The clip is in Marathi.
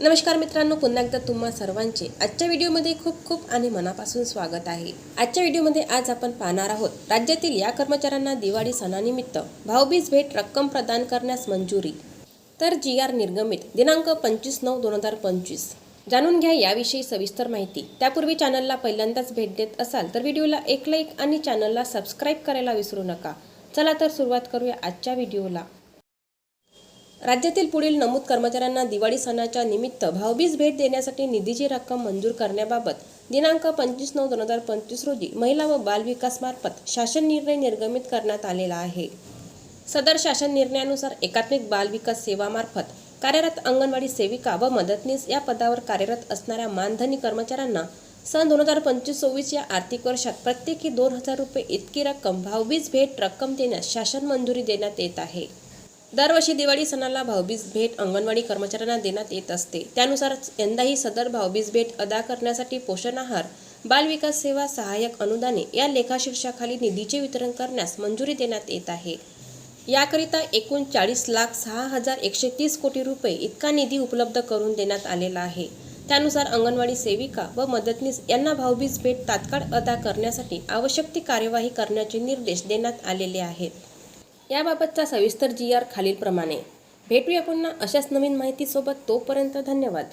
नमस्कार मित्रांनो पुन्हा एकदा तुम्हा सर्वांचे आजच्या व्हिडिओमध्ये खूप खूप आणि मनापासून स्वागत आहे. आजच्या व्हिडिओमध्ये आज आपण पाहणार आहोत राज्यातील या कर्मचाऱ्यांना दिवाळी सणानिमित्त भाऊबीज भेट रक्कम प्रदान करण्यास मंजुरी. तर जी आर निर्गमित दिनांक पंचवीस नऊ दोन हजार पंचवीस. जाणून घ्या याविषयी सविस्तर माहिती. त्यापूर्वी चॅनलला पहिल्यांदाच भेट देत असाल तर व्हिडिओला एक लाईक आणि चॅनलला सबस्क्राईब करायला विसरू नका. चला तर सुरुवात करूया आजच्या व्हिडिओला. राज्यातील पुढील नमूद कर्मचाऱ्यांना दिवाळी सणाच्या निमित्त भाऊबीज भेट देण्यासाठी निधीची रक्कम मंजूर करण्याबाबत दिनांक पंचवीस नऊ दोन हजार पंचवीस रोजी महिला व बालविकासमार्फत शासन निर्णय निर्गमित करण्यात आलेला आहे. सदर शासन निर्णयानुसार एकात्मिक बालविकास सेवामार्फत कार्यरत अंगणवाडी सेविका व मदतनीस या पदावर कार्यरत असणाऱ्या मानधनी कर्मचाऱ्यांना सन दोन हजार पंचवीस सव्वीस या आर्थिक वर्षात प्रत्येकी दोन हजार रुपये इतकी रक्कम भाऊबीज भेट रक्कम देण्यास शासन मंजुरी देण्यात येत आहे. दरवर्षी दिवाळी सणाला भाऊबीज भेट अंगणवाडी कर्मचाऱ्यांना देण्यात येत असते. त्यानुसार यंदाही सदर भाऊबीज भेट अदा करण्यासाठी पोषण आहार बालविकास सेवा सहाय्यक अनुदाने या लेखाशीर्षाखाली निधीचे वितरण करण्यास मंजुरी देण्यात येत आहे. याकरिता एकूण चाळीस लाख सहा हजार एकशे तीस कोटी रुपये इतका निधी उपलब्ध करून देण्यात आलेला आहे. त्यानुसार अंगणवाडी सेविका व मदतनीस यांना भाऊबीज भेट तात्काळ अदा करण्यासाठी आवश्यक ती कार्यवाही करण्याचे निर्देश देण्यात आलेले आहेत. याबाबतचा सविस्तर जी आर खालीलप्रमाणे. भेटूया पुन्हा अशाच नवीन माहितीसोबत तोपर्यंत धन्यवाद.